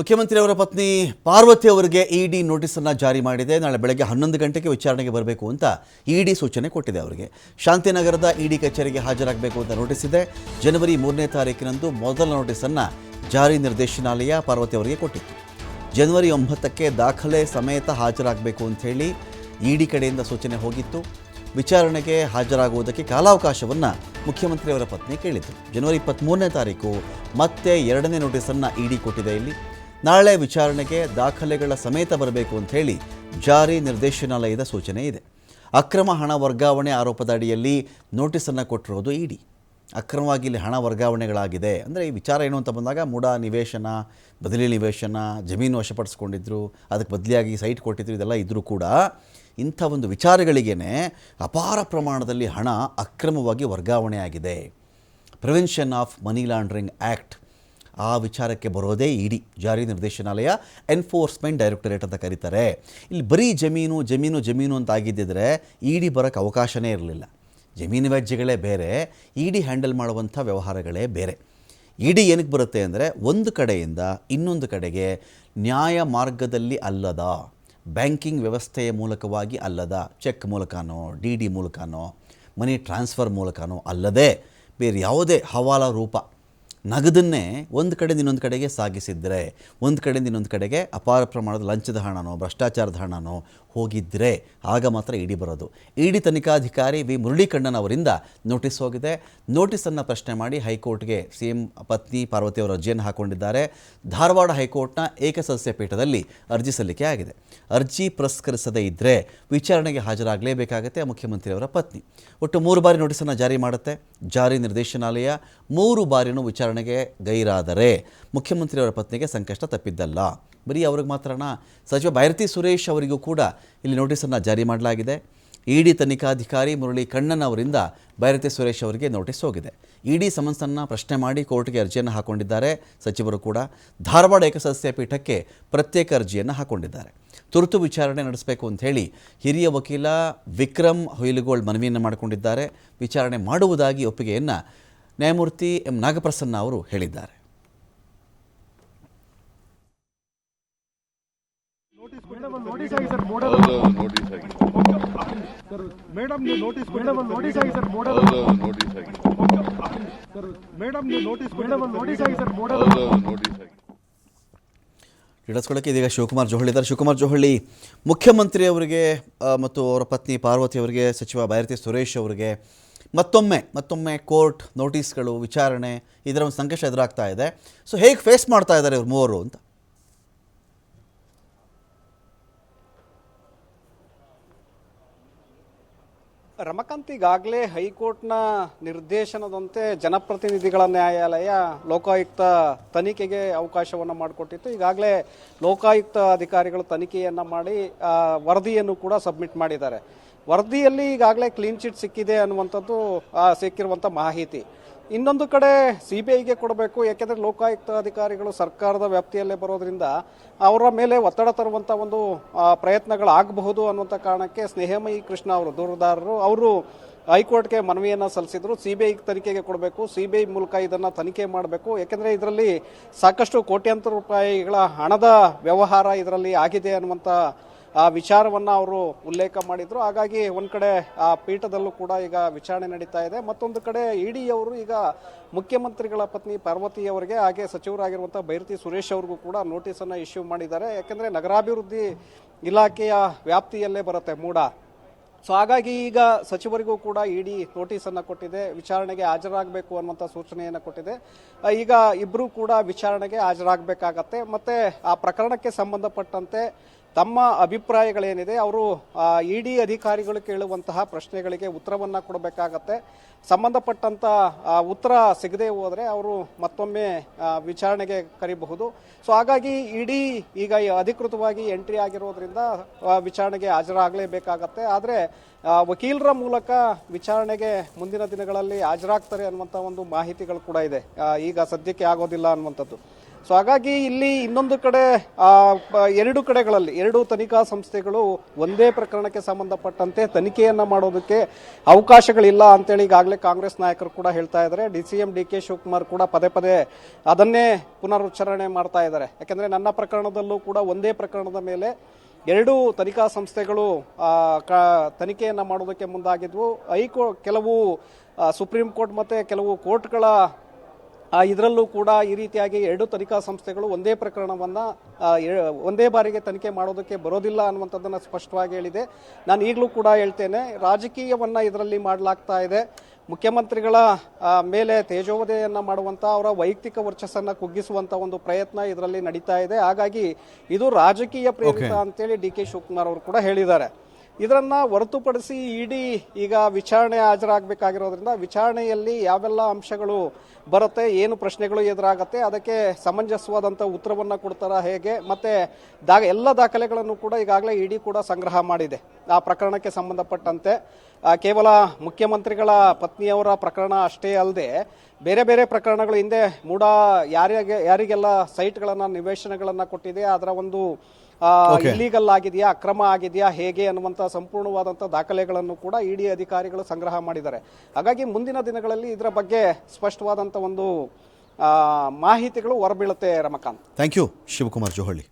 ಮುಖ್ಯಮಂತ್ರಿಯವರ ಪತ್ನಿ ಪಾರ್ವತಿ ಅವರಿಗೆ ಇಡಿ ನೋಟಿಸನ್ನು ಜಾರಿ ಮಾಡಿದೆ. ನಾಳೆ ಬೆಳಗ್ಗೆ ಹನ್ನೊಂದು ಗಂಟೆಗೆ ವಿಚಾರಣೆಗೆ ಬರಬೇಕು ಅಂತ ಇಡಿ ಸೂಚನೆ ಕೊಟ್ಟಿದೆ ಅವರಿಗೆ. ಶಾಂತಿನಗರದ ಇಡಿ ಕಚೇರಿಗೆ ಹಾಜರಾಗಬೇಕು ಅಂತ ನೋಟಿಸ್ ಇದೆ ಜನವರಿ ಮೂರನೇ ತಾರೀಕಿನಂದು ಮೊದಲ ನೋಟಿಸನ್ನು ಜಾರಿ ನಿರ್ದೇಶನಾಲಯ ಪಾರ್ವತಿ ಅವರಿಗೆ ಕೊಟ್ಟಿತ್ತು. ಜನವರಿ ಒಂಬತ್ತಕ್ಕೆ ದಾಖಲೆ ಸಮೇತ ಹಾಜರಾಗಬೇಕು ಅಂಥೇಳಿ ಇಡಿ ಕಡೆಯಿಂದ ಸೂಚನೆ ಹೋಗಿತ್ತು. ವಿಚಾರಣೆಗೆ ಹಾಜರಾಗುವುದಕ್ಕೆ ಕಾಲಾವಕಾಶವನ್ನು ಮುಖ್ಯಮಂತ್ರಿಯವರ ಪತ್ನಿ ಕೇಳಿತು ಜನವರಿ ಇಪ್ಪತ್ತ್ಮೂರನೇ ತಾರೀಕು ಮತ್ತೆ ಎರಡನೇ ನೋಟಿಸನ್ನು ಇಡಿ ಕೊಟ್ಟಿದೆ ಇಲ್ಲಿ. ನಾಳೆ ವಿಚಾರಣೆಗೆ ದಾಖಲೆಗಳ ಸಮೇತ ಬರಬೇಕು ಅಂತ ಹೇಳಿ ಜಾರಿ ನಿರ್ದೇಶನಾಲಯದ ಸೂಚನೆ ಇದೆ. ಅಕ್ರಮ ಹಣ ವರ್ಗಾವಣೆ ಆರೋಪದ ಅಡಿಯಲ್ಲಿ ನೋಟಿಸನ್ನು ಕೊಟ್ಟಿರೋದು ಇಡಿ. ಅಕ್ರಮವಾಗಿ ಇಲ್ಲಿ ಹಣ ವರ್ಗಾವಣೆಗಳಾಗಿದೆ. ಅಂದರೆ ಈ ವಿಚಾರ ಏನು ಅಂತ ಬಂದಾಗ ಮೂಡ ನಿವೇಶನ, ಬದಲಿ ನಿವೇಶನ, ಜಮೀನು ವಶಪಡಿಸ್ಕೊಂಡಿದ್ರು, ಅದಕ್ಕೆ ಬದಲಿಯಾಗಿ ಸೈಟ್ ಕೊಟ್ಟಿದ್ರು, ಇದೆಲ್ಲ ಇದ್ದರೂ ಕೂಡ ಇಂಥ ಒಂದು ವಿಚಾರಗಳಿಗೇ ಅಪಾರ ಪ್ರಮಾಣದಲ್ಲಿ ಹಣ ಅಕ್ರಮವಾಗಿ ವರ್ಗಾವಣೆ ಆಗಿದೆ prevention of money laundering act ಆ ವಿಚಾರಕ್ಕೆ ಬರೋದೇ ಇಡಿ ಜಾರಿ ನಿರ್ದೇಶನಾಲಯ ಎನ್ಫೋರ್ಸ್ಮೆಂಟ್ ಡೈರೆಕ್ಟರೇಟ್ ಅಂತ ಕರೀತಾರೆ. ಇಲ್ಲಿ ಬರೀ ಜಮೀನು ಜಮೀನು ಜಮೀನು ಅಂತ ಆಗಿದ್ದಿದ್ರೆ ಇಡಿ ಬರೋಕ್ಕೆ ಅವಕಾಶವೇ ಇರಲಿಲ್ಲ. ಜಮೀನು ವ್ಯಾಜ್ಯಗಳೇ ಬೇರೆ, ಇಡಿ ಹ್ಯಾಂಡಲ್ ಮಾಡುವಂಥ ವ್ಯವಹಾರಗಳೇ ಬೇರೆ. ಇಡಿ ಏನಕ್ಕೆ ಬರುತ್ತೆ ಅಂದರೆ ಒಂದು ಕಡೆಯಿಂದ ಇನ್ನೊಂದು ಕಡೆಗೆ ನ್ಯಾಯ ಮಾರ್ಗದಲ್ಲಿ ಅಲ್ಲದ, ಬ್ಯಾಂಕಿಂಗ್ ವ್ಯವಸ್ಥೆಯ ಮೂಲಕವಾಗಿ ಅಲ್ಲದ, ಚೆಕ್ ಮೂಲಕನೋ, ಡಿ ಡಿ ಮೂಲಕನೋ, ಮನಿ ಟ್ರಾನ್ಸ್ಫರ್ ಮೂಲಕನೋ ಅಲ್ಲದೆ ಬೇರೆ ಯಾವುದೇ ಹವಾಲಾ ರೂಪ ನಗದನ್ನೇ ಒಂದು ಕಡೆಯಿಂದ ಇನ್ನೊಂದು ಕಡೆಗೆ ಸಾಗಿಸಿದರೆ, ಒಂದು ಕಡೆಯಿಂದ ಇನ್ನೊಂದು ಕಡೆಗೆ ಅಪಾರ ಪ್ರಮಾಣದ ಲಂಚದ ಹಣನೋ, ಭ್ರಷ್ಟಾಚಾರದ ಹಣನೋ ಹೋಗಿದ್ದರೆ ಆಗ ಮಾತ್ರ ಇಡಿ ಬರೋದು. ಇಡಿ ತನಿಖಾಧಿಕಾರಿ ವಿ. ಮುರಳೀಕಣ್ಣನ್ ಅವರಿಂದ ನೋಟಿಸ್ ಹೋಗಿದೆ. ನೋಟಿಸನ್ನು ಪ್ರಶ್ನೆ ಮಾಡಿ ಹೈಕೋರ್ಟ್ಗೆ ಸಿ. ಎಂ. ಪತ್ನಿ ಪಾರ್ವತಿ ಅವರು ಅರ್ಜಿಯನ್ನು ಹಾಕೊಂಡಿದ್ದಾರೆ. ಧಾರವಾಡ ಹೈಕೋರ್ಟ್ನ ಏಕಸದಸ್ಯ ಪೀಠದಲ್ಲಿ ಅರ್ಜಿ ಸಲ್ಲಿಕೆ ಆಗಿದೆ. ಅರ್ಜಿ ಪುರಸ್ಕರಿಸದೇ ಇದ್ದರೆ ವಿಚಾರಣೆಗೆ ಹಾಜರಾಗಲೇಬೇಕಾಗತ್ತೆ ಮುಖ್ಯಮಂತ್ರಿಯವರ ಪತ್ನಿ. ಒಟ್ಟು ಮೂರು ಬಾರಿ ನೋಟಿಸನ್ನು ಜಾರಿ ಮಾಡುತ್ತೆ. ಜಾರಿ ನಿರ್ದೇಶನಾಲಯ ಮೂರು ಬಾರಿನೂ ವಿಚಾರಣೆಗೆ ಗೈರಾದರೆ ಮುಖ್ಯಮಂತ್ರಿಯವರ ಪತ್ನಿಗೆ ಸಂಕಷ್ಟ ತಪ್ಪಿದ್ದಲ್ಲ. ಬರೀ ಅವ್ರಿಗೆ ಮಾತ್ರನಾ? ಸಚಿವ ಭೈರತಿ ಸುರೇಶ್ ಅವರಿಗೂ ಕೂಡ ಇಲ್ಲಿ ನೋಟಿಸನ್ನು ಜಾರಿ ಮಾಡಲಾಗಿದೆ. ಇಡಿ ತನಿಖಾಧಿಕಾರಿ ಮುರಳಿ ಕಣ್ಣನ್ ಅವರಿಂದ ಭೈರತಿ ಸುರೇಶ್ ಅವರಿಗೆ ನೋಟಿಸ್ ಹೋಗಿದೆ. ಇಡಿ ಸಮನ್ಸನ್ನು ಪ್ರಶ್ನೆ ಮಾಡಿ ಕೋರ್ಟ್ಗೆ ಅರ್ಜಿಯನ್ನು ಹಾಕೊಂಡಿದ್ದಾರೆ. ಸಚಿವರು ಕೂಡ ಧಾರವಾಡ ಏಕಸದಸ್ಯ ಪೀಠಕ್ಕೆ ಪ್ರತ್ಯೇಕ ಅರ್ಜಿಯನ್ನು ಹಾಕೊಂಡಿದ್ದಾರೆ. ತುರ್ತು ವಿಚಾರಣೆ ನಡೆಸಬೇಕು ಅಂತ ಹೇಳಿ ಹಿರಿಯ ವಕೀಲ ವಿಕ್ರಮ್ ಹೊಯ್ಲುಗೋಳ್ ಮನವಿಯನ್ನು ಮಾಡಿಕೊಂಡಿದ್ದಾರೆ. ವಿಚಾರಣೆ ಮಾಡುವುದಾಗಿ ಒಪ್ಪಿಗೆಯನ್ನು ನ್ಯಾಯಮೂರ್ತಿ ಎಂ ನಾಗಪ್ರಸನ್ನ ಅವರು ಹೇಳಿದ್ದಾರೆ. ಇಡಸ್ಕೊಳ್ಳೋಕೆ ಮೇಡಮ್ ನೀವು ನೋಟಿಸ್ ನೋಟಿಸ್ ಆಗಿ ಸರ್ ನೋಟಿಸ್ ಸರ್ ಮೇಡಮ್ ನೀವು ನೋಟಿಸ್ ನೋಟಿಸ್ ಆಗಿ ಸರ್ ನೋಟಿಸ್ ಇದೀಗ ಶಿವಕುಮಾರ್ ಜೋಹಳಿ ಇದ್ದಾರೆ. ಶಿವಕುಮಾರ್ ಜೋಹಳಿ ಮುಖ್ಯಮಂತ್ರಿಯವರಿಗೆ ಅವರಿಗೆ ಮತ್ತು ಅವರ ಪತ್ನಿ ಪಾರ್ವತಿ ಅವರಿಗೆ ಸಚಿವ ಬೈರತಿ ಸುರೇಶ್ ಅವರಿಗೆ ಮತ್ತೊಮ್ಮೆ ಮತ್ತೊಮ್ಮೆ ಕೋರ್ಟ್ ನೋಟಿಸ್ಗಳು, ವಿಚಾರಣೆ, ಇದರ ಒಂದು ಸಂಕಷ್ಟ ಎದುರಾಗ್ತಾ ಇದೆ. ಸೊ ಹೇಗೆ ಫೇಸ್ ಮಾಡ್ತಾ ಇದ್ದಾರೆ ಇವ್ರು ಮೂವರು ಅಂತ? ರಮಕಾಂತ್ ಈಗಾಗಲೇ ಹೈಕೋರ್ಟ್ನ ನಿರ್ದೇಶನದಂತೆ ಜನಪ್ರತಿನಿಧಿಗಳ ನ್ಯಾಯಾಲಯ ಲೋಕಾಯುಕ್ತ ತನಿಖೆಗೆ ಅವಕಾಶವನ್ನು ಮಾಡಿಕೊಟ್ಟಿತ್ತು. ಈಗಾಗಲೇ ಲೋಕಾಯುಕ್ತ ಅಧಿಕಾರಿಗಳು ತನಿಖೆಯನ್ನು ಮಾಡಿ ವರದಿಯನ್ನು ಕೂಡ ಸಬ್ಮಿಟ್ ಮಾಡಿದ್ದಾರೆ. ವರದಿಯಲ್ಲಿ ಈಗಾಗಲೇ ಕ್ಲೀನ್ ಚಿಟ್ ಸಿಕ್ಕಿದೆ ಅನ್ನುವಂಥದ್ದು ಸಿಕ್ಕಿರುವಂಥ ಮಾಹಿತಿ. ಇನ್ನೊಂದು ಕಡೆ ಸಿ ಬಿ ಐಗೆ ಕೊಡಬೇಕು, ಯಾಕೆಂದರೆ ಲೋಕಾಯುಕ್ತ ಅಧಿಕಾರಿಗಳು ಸರ್ಕಾರದ ವ್ಯಾಪ್ತಿಯಲ್ಲೇ ಬರೋದ್ರಿಂದ ಅವರ ಮೇಲೆ ಒತ್ತಡ ತರುವಂಥ ಒಂದು ಪ್ರಯತ್ನಗಳಾಗಬಹುದು ಅನ್ನುವಂಥ ಕಾರಣಕ್ಕೆ ಸ್ನೇಹಮಯಿ ಕೃಷ್ಣ ಅವರು, ದೂರದಾರರು, ಅವರು ಹೈಕೋರ್ಟ್ಗೆ ಮನವಿಯನ್ನು ಸಲ್ಲಿಸಿದ್ರು. ಸಿ ಬಿ ಐ ತನಿಖೆಗೆ ಕೊಡಬೇಕು ಸಿ ಬಿ ಐ ಮೂಲಕ ಇದನ್ನು ತನಿಖೆ ಮಾಡಬೇಕು. ಏಕೆಂದರೆ ಇದರಲ್ಲಿ ಸಾಕಷ್ಟು ಕೋಟ್ಯಾಂತರ ರೂಪಾಯಿಗಳ ಹಣದ ವ್ಯವಹಾರ ಇದರಲ್ಲಿ ಆಗಿದೆ ಅನ್ನುವಂಥ ವಿಚಾರವನ್ನು ಅವರು ಉಲ್ಲೇಖ ಮಾಡಿದ್ರು. ಹಾಗಾಗಿ ಒಂದು ಕಡೆ ಆ ಪೀಠದಲ್ಲೂ ಕೂಡ ಈಗ ವಿಚಾರಣೆ ನಡೀತಾ ಇದೆ. ಮತ್ತೊಂದು ಕಡೆ ಇಡಿ ಅವರು ಈಗ ಮುಖ್ಯಮಂತ್ರಿಗಳ ಪತ್ನಿ ಪಾರ್ವತಿ ಅವರಿಗೆ ಹಾಗೆ ಸಚಿವರಾಗಿರುವಂಥ ಬೈರತಿ ಸುರೇಶ್ ಅವ್ರಿಗೂ ಕೂಡ ನೋಟಿಸನ್ನು ಇಶ್ಯೂ ಮಾಡಿದ್ದಾರೆ. ಯಾಕೆಂದರೆ ನಗರಾಭಿವೃದ್ಧಿ ಇಲಾಖೆಯ ವ್ಯಾಪ್ತಿಯಲ್ಲೇ ಬರುತ್ತೆ ಮೂಡ. ಸೊ ಹಾಗಾಗಿ ಈಗ ಸಚಿವರಿಗೂ ಕೂಡ ಇಡಿ ನೋಟಿಸನ್ನು ಕೊಟ್ಟಿದೆ. ವಿಚಾರಣೆಗೆ ಹಾಜರಾಗಬೇಕು ಅನ್ನುವಂಥ ಸೂಚನೆಯನ್ನು ಕೊಟ್ಟಿದೆ. ಈಗ ಇಬ್ಬರೂ ಕೂಡ ವಿಚಾರಣೆಗೆ ಹಾಜರಾಗಬೇಕಾಗತ್ತೆ. ಮತ್ತೆ ಆ ಪ್ರಕರಣಕ್ಕೆ ಸಂಬಂಧಪಟ್ಟಂತೆ ತಮ್ಮ ಅಭಿಪ್ರಾಯಗಳೇನಿದೆ, ಅವರು ಇಡಿ ಅಧಿಕಾರಿಗಳು ಕೇಳುವಂತಹ ಪ್ರಶ್ನೆಗಳಿಗೆ ಉತ್ತರವನ್ನು ಕೊಡಬೇಕಾಗತ್ತೆ. ಸಂಬಂಧಪಟ್ಟಂತ ಉತ್ತರ ಸಿಗದೆ ಹೋದರೆ ಅವರು ಮತ್ತೊಮ್ಮೆ ವಿಚಾರಣೆಗೆ ಕರಿಬಹುದು. ಸೊ, ಹಾಗಾಗಿ ಇಡಿ ಈಗ ಅಧಿಕೃತವಾಗಿ ಎಂಟ್ರಿ ಆಗಿರೋದ್ರಿಂದ ವಿಚಾರಣೆಗೆ ಹಾಜರಾಗಲೇಬೇಕಾಗತ್ತೆ. ಆದರೆ ವಕೀಲರ ಮೂಲಕ ವಿಚಾರಣೆಗೆ ಮುಂದಿನ ದಿನಗಳಲ್ಲಿ ಹಾಜರಾಗ್ತಾರೆ ಅನ್ನುವಂಥ ಒಂದು ಮಾಹಿತಿಗಳು ಕೂಡ ಇದೆ. ಈಗ ಸದ್ಯಕ್ಕೆ ಆಗೋದಿಲ್ಲ ಅನ್ನುವಂಥದ್ದು. ಸೊ ಹಾಗಾಗಿ ಇಲ್ಲಿ ಇನ್ನೊಂದು ಕಡೆ ಎರಡು ಕಡೆಗಳಲ್ಲಿ, ಎರಡು ತನಿಖಾ ಸಂಸ್ಥೆಗಳು ಒಂದೇ ಪ್ರಕರಣಕ್ಕೆ ಸಂಬಂಧಪಟ್ಟಂತೆ ತನಿಖೆಯನ್ನು ಮಾಡೋದಕ್ಕೆ ಅವಕಾಶಗಳಿಲ್ಲ ಅಂತೇಳಿ ಈಗಾಗಲೇ ಕಾಂಗ್ರೆಸ್ ನಾಯಕರು ಕೂಡ ಹೇಳ್ತಾ ಇದ್ದಾರೆ. D C M, D K Shivakumar ಕೂಡ ಪದೇ ಪದೇ ಅದನ್ನೇ ಪುನರುಚ್ಚಾರಣೆ ಮಾಡ್ತಾ ಇದ್ದಾರೆ. ಯಾಕೆಂದರೆ ನನ್ನ ಪ್ರಕರಣದಲ್ಲೂ ಕೂಡ ಒಂದೇ ಪ್ರಕರಣದ ಮೇಲೆ ಎರಡು ತನಿಖಾ ಸಂಸ್ಥೆಗಳು ಕ- ತನಿಖೆಯನ್ನು ಮಾಡೋದಕ್ಕೆ ಮುಂದಾಗಿದ್ವು. ಹೈಕೋ ಕೆಲವು ಸುಪ್ರೀಂ ಕೋರ್ಟ್ ಮತ್ತು ಕೆಲವು ಕೋರ್ಟ್ಗಳ ಇದರಲ್ಲೂ ಕೂಡ ಈ ರೀತಿಯಾಗಿ ಎರಡು ತನಿಖಾ ಸಂಸ್ಥೆಗಳು ಒಂದೇ ಪ್ರಕರಣವನ್ನು ಒಂದೇ ಬಾರಿಗೆ ತನಿಖೆ ಮಾಡೋದಕ್ಕೆ ಬರೋದಿಲ್ಲ ಅನ್ನುವಂಥದ್ದನ್ನು ಸ್ಪಷ್ಟವಾಗಿ ಹೇಳಿದೆ. ನಾನು ಈಗಲೂ ಕೂಡ ಹೇಳ್ತೇನೆ ರಾಜಕೀಯವನ್ನು ಇದರಲ್ಲಿ ಮಾಡಲಾಗ್ತಾ ಇದೆ. ಮುಖ್ಯಮಂತ್ರಿಗಳ ಮೇಲೆ ತೇಜೋವಧೆಯನ್ನು ಮಾಡುವಂಥ ಅವರ ವೈಯಕ್ತಿಕ ವರ್ಚಸ್ಸನ್ನು ಕುಗ್ಗಿಸುವಂಥ ಒಂದು ಪ್ರಯತ್ನ ಇದರಲ್ಲಿ ನಡೀತಾ ಇದೆ. ಹಾಗಾಗಿ ಇದು ರಾಜಕೀಯ ಪ್ರೇರಿತ ಅಂತೇಳಿ ಡಿ ಕೆ ಶಿವಕುಮಾರ್ ಅವರು ಕೂಡ ಹೇಳಿದ್ದಾರೆ. ಇದರನ್ನ ಹೊರತುಪಡಿಸಿ ಇಡಿ ಈಗ ವಿಚಾರಣೆ ಹಾಜರಾಗಬೇಕಾಗಿರೋದ್ರಿಂದ ವಿಚಾರಣೆಯಲ್ಲಿ ಯಾವೆಲ್ಲ ಅಂಶಗಳು ಬರುತ್ತೆ, ಏನು ಪ್ರಶ್ನೆಗಳು ಎದುರಾಗತ್ತೆ, ಅದಕ್ಕೆ ಸಮಂಜಸವಾದಂಥ ಉತ್ತರವನ್ನು ಕೊಡ್ತಾರ ಹೇಗೆ, ಮತ್ತೆ ದಾಗ, ಎಲ್ಲ ದಾಖಲೆಗಳನ್ನು ಕೂಡ ಈಗಾಗಲೇ ಇಡಿ ಕೂಡ ಸಂಗ್ರಹ ಮಾಡಿದೆ. ಆ ಪ್ರಕರಣಕ್ಕೆ ಸಂಬಂಧಪಟ್ಟಂತೆ ಕೇವಲ ಮುಖ್ಯಮಂತ್ರಿಗಳ ಪತ್ನಿಯವರ ಪ್ರಕರಣ ಅಷ್ಟೇ ಅಲ್ಲದೆ ಬೇರೆ ಬೇರೆ ಪ್ರಕರಣಗಳು ಹಿಂದೆ ಮೂಡ ಯಾರಿಗೆ, ಯಾರಿಗೆಲ್ಲ ಸೈಟ್ಗಳನ್ನು, ನಿವೇಶನಗಳನ್ನು ಕೊಟ್ಟಿದೆ, ಅದರ ಒಂದು ಇಲ್ಲೀಗಲ್ ಆಗಿದೆಯಾ ಅಕ್ರಮ ಆಗಿದೆಯಾ ಹೇಗೆ ಅನ್ನುವಂಥ ಸಂಪೂರ್ಣವಾದಂಥ ದಾಖಲೆಗಳನ್ನು ಕೂಡ ಇಡಿ ಅಧಿಕಾರಿಗಳು ಸಂಗ್ರಹ ಮಾಡಿದ್ದಾರೆ. ಹಾಗಾಗಿ ಮುಂದಿನ ದಿನಗಳಲ್ಲಿ ಇದರ ಬಗ್ಗೆ ಸ್ಪಷ್ಟವಾದಂಥ ಒಂದು ಮಾಹಿತಿಗಳು ಹೊರಬೀಳುತ್ತೆ Ramakant. Thank you Shivakumar Johalli.